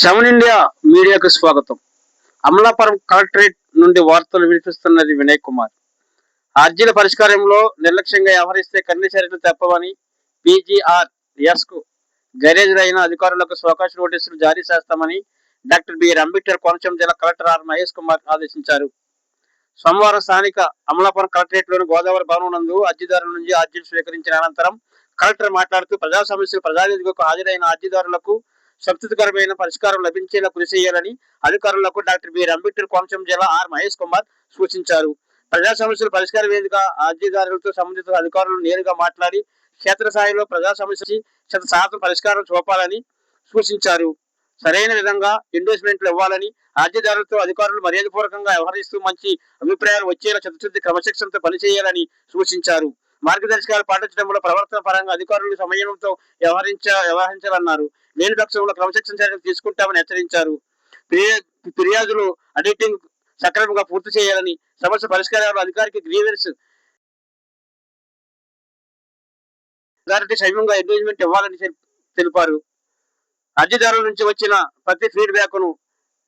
Seven India మీడియాకు స్వాగతం. Amalapuram collectorate నుండి వార్తలు వినిపిస్తున్నది వినయ్ కుమార్. అర్జీల పరిష్కారంలో నిర్లక్ష్యంగా వ్యవహరిస్తే కన్ని చర్యలు తప్పవని పీజీఆర్ ఎస్కు కు అయిన అధికారులకు స్వకాశ నోటీసులు జారీ చేస్తామని డాక్టర్ బిఆర్ అంబేద్కర్ కోనసీమ జిల్లా కలెక్టర్ ఆర్. మహేష్ కుమార్ ఆదేశించారు. సోమవారం స్థానిక అమలాపురం కలెక్టరేట్లోని గోదావరి భవనం నందు అర్జీదారుల నుంచి అర్జీలు స్వీకరించిన అనంతరం కలెక్టర్ మాట్లాడుతూ ప్రజా సమస్యలు ప్రజావేదికకు హాజరైన అర్జీదారులకు సంతృప్తికరమైన పరిష్కారం లభించేలా కృషి చేయాలని అధికారులకు డాక్టర్ బిఆర్ అంబేద్కర్ కోనసీమ జిల్లా ఆర్ మహేష్ కుమార్ సూచించారు. ప్రజా సమస్యల పరిష్కార వేదిక అధికారులతో సంబంధిత అధికారులు నేరుగా మాట్లాడి క్షేత్రస్థాయిలో ప్రజా సమస్య శత శాతం పరిష్కారం చూపాలని సూచించారు. సరైన విధంగా ఎండోర్స్మెంట్లు ఇవ్వాలని అర్జీదారులతో అధికారులు మర్యాదపూర్వకంగా వ్యవహరిస్తూ మంచి అభిప్రాయాలు వచ్చేలా చతుర్థి క్రమశిక్షణతో పనిచేయాలని సూచించారు. మార్గదర్శకాలు పాటించడంలో ప్రవర్తన పరంగా అధికారులు సమయంతో వ్యవహరించ వ్యవహరించాలన్నారు. లేని పక్షంలో క్రమశిక్షణ చర్యలు తీసుకుంటామని హెచ్చరించారు. ఫిర్యా- ఫిర్యాదులు అడిటింగ్ సక్రమంగా పూర్తి చేయాలని సమస్య పరిష్కారాలు అధికారికి గ్రీవెన్స్ అథారిటీ సమయంగా ఎంగేజ్మెంట్ ఇవ్వాలని తెలిపారు. అర్జీదారుల నుంచి వచ్చిన ప్రతి ఫీడ్బ్యాక్ను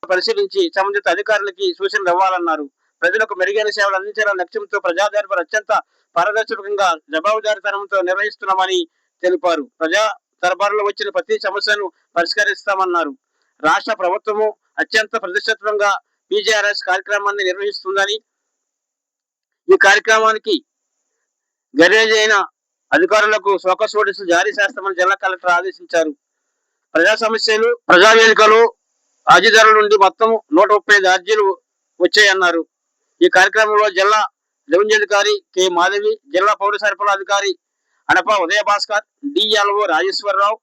పరిశీలించి సంబంధిత అధికారులకి సూచనలు ఇవ్వాలన్నారు. ప్రజలకు మెరుగైన సేవలు అందించాలనే లక్ష్యంతో ప్రజాదరపు అత్యంత పారదర్శకంగా జవాబుదారితనంతో నిర్వహిస్తున్నామని తెలిపారు. ప్రజా దర్బారులో వచ్చిన ప్రతి సమస్యను పరిష్కరిస్తామన్నారు. రాష్ట్ర ప్రభుత్వము అత్యంత ప్రతిష్టాత్మకంగా పీజీఆర్ఎస్ కార్యక్రమాన్ని నిర్వహిస్తుందని ఈ కార్యక్రమానికి గరేజ్ అయిన అధికారులకు ఫోకస్ నోటీసులు జారీ చేస్తామని జిల్లా కలెక్టర్ ఆదేశించారు. ప్రజా సమస్యలు ప్రజావేదికలు అర్జీదారుల నుండి మొత్తం నూట ముప్పై ఐదు అర్జీలు వచ్చాయన్నారు. ఈ కార్యక్రమంలో జిల్లా రెవెన్యూ అధికారి కె మాధవి జిల్లా పౌర సరఫరా అధికారి అనప ఉదయ భాస్కర్ డిఎల్ఓ రాజేశ్వరరావు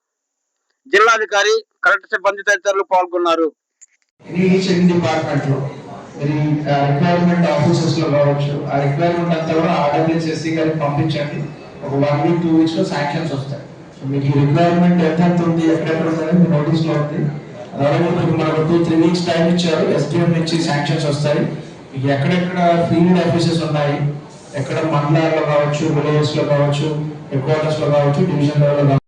జిల్లా అధికారి కలెక్టర్ సిబ్బంది తదితరులు పాల్గొన్నారు. రిక్వైర్మెంట్ ఆఫీసెస్లో కావచ్చు ఆ రిక్వైర్మెంట్ అంతా కూడా గారికి పంపించండి. ఒక వన్ వీక్ టూ వీక్స్లో శాంక్షన్స్ వస్తాయి. సో మీకు రిక్వైర్మెంట్ ఎంత ఎంత ఉంది ఎక్కడెక్కడ మీ నోటీస్లో ఉంది. అలాగే మనకు టూ త్రీ వీక్స్ టైం ఇచ్చారు. ఎస్డిఎం నుంచి శాంక్షన్స్ వస్తాయి. ఎక్కడెక్కడ ఫీల్డ్ ఆఫీసెస్ ఉన్నాయి ఎక్కడ మండలాల్లో కావచ్చు విలేజెస్లో కావచ్చు హెడ్ క్వార్టర్స్లో కావచ్చు డివిజన్ లెవెల్లో